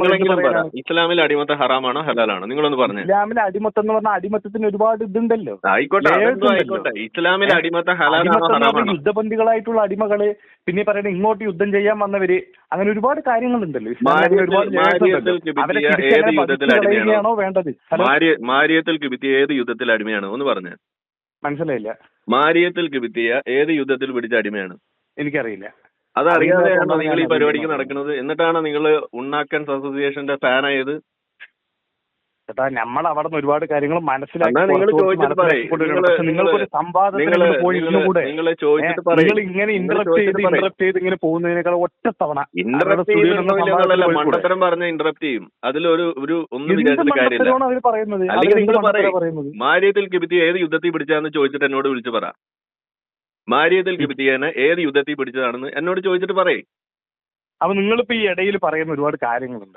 നിങ്ങളെങ്കിലും പറ ഇസ്ലാമിൽ അടിമത്ത ഹറാമാണോ ഹലാലാണോ? നിങ്ങളൊന്ന് പറഞ്ഞു. ഇസ്ലാമിൽ അടിമത്തം എന്ന് പറഞ്ഞാൽ അടിമത്തത്തിന് ഒരുപാട് ഇതുണ്ടല്ലോ. ആയിക്കോട്ടെ ഇസ്ലാമിൽ? അടിമത്ത ഹലാലാണോ ഹറാമാണോ? യുദ്ധബന്ധികളായിട്ടുള്ള അടിമകൾ പിന്നെ പറയുന്നത് ഇങ്ങോട്ട് യുദ്ധം ചെയ്യാൻ വന്നവര് അങ്ങനെ ഒരുപാട് കാര്യങ്ങളുണ്ടല്ലോ. ഉണ്ടല്ലോ. ഏത് യുദ്ധത്തിൽ അടിമയാണോ? വേണ്ടത്? മാരിയ മാരിയത്തിൽ കിബിത്തിയ ഏത് യുദ്ധത്തിൽ അടിമയാണ്? ഒന്ന് പറഞ്ഞു. മനസ്സിലായില്ല. മാരിയത്തിൽ കിബിത്തിയ ഏത് യുദ്ധത്തിൽ പിടിച്ച അടിമയാണ്? എനിക്കറിയില്ല. അതറിയാതെയാണോ അറിയാതെയാണോ നിങ്ങൾ ഈ പരിപാടിക്ക് നടക്കുന്നത്? എന്നിട്ടാണ് നിങ്ങൾ ഉണ്ണാക്കൻസ് അസോസിയേഷന്റെ ഫാനായത്? ചേട്ടാ നമ്മൾ അവിടെ നിന്ന് ഒരുപാട് കാര്യങ്ങൾ മനസ്സിലാക്കി നിങ്ങൾക്കൊരു നിങ്ങൾ ഇങ്ങനെ ഇന്ററപ്റ്റ് ചെയ്ത് ഇന്ററപ്റ്റ് ചെയ്ത് ഇങ്ങനെ പോകുന്നതിനേക്കാൾ ഒറ്റ തവണ മണ്ടത്തരം പറഞ്ഞ ഇന്ററപ്റ്റ് ചെയ്യും. അതിലൊരു ഒരു ഒന്നും വിചാരിച്ചിട്ട് കാര്യമില്ല. അല്ലെങ്കിൽ നിങ്ങൾ പറയുന്നത്? മാരിയത്തിൽ കിബിത്തി ഏത് യുദ്ധത്തിൽ പിടിച്ചാന്ന് ചോദിച്ചിട്ട് എന്നോട് വിളിച്ചു പറ. മാരിയത്തിൽ കിബിത്തിയനെ ഏത് യുദ്ധത്തിൽ പിടിച്ചതാണെന്ന് എന്നോട് ചോദിച്ചിട്ട് പറയ്. അപ്പൊ നിങ്ങളിപ്പോ ഈ ഇടയിൽ പറയുന്ന ഒരുപാട് കാര്യങ്ങളുണ്ട്.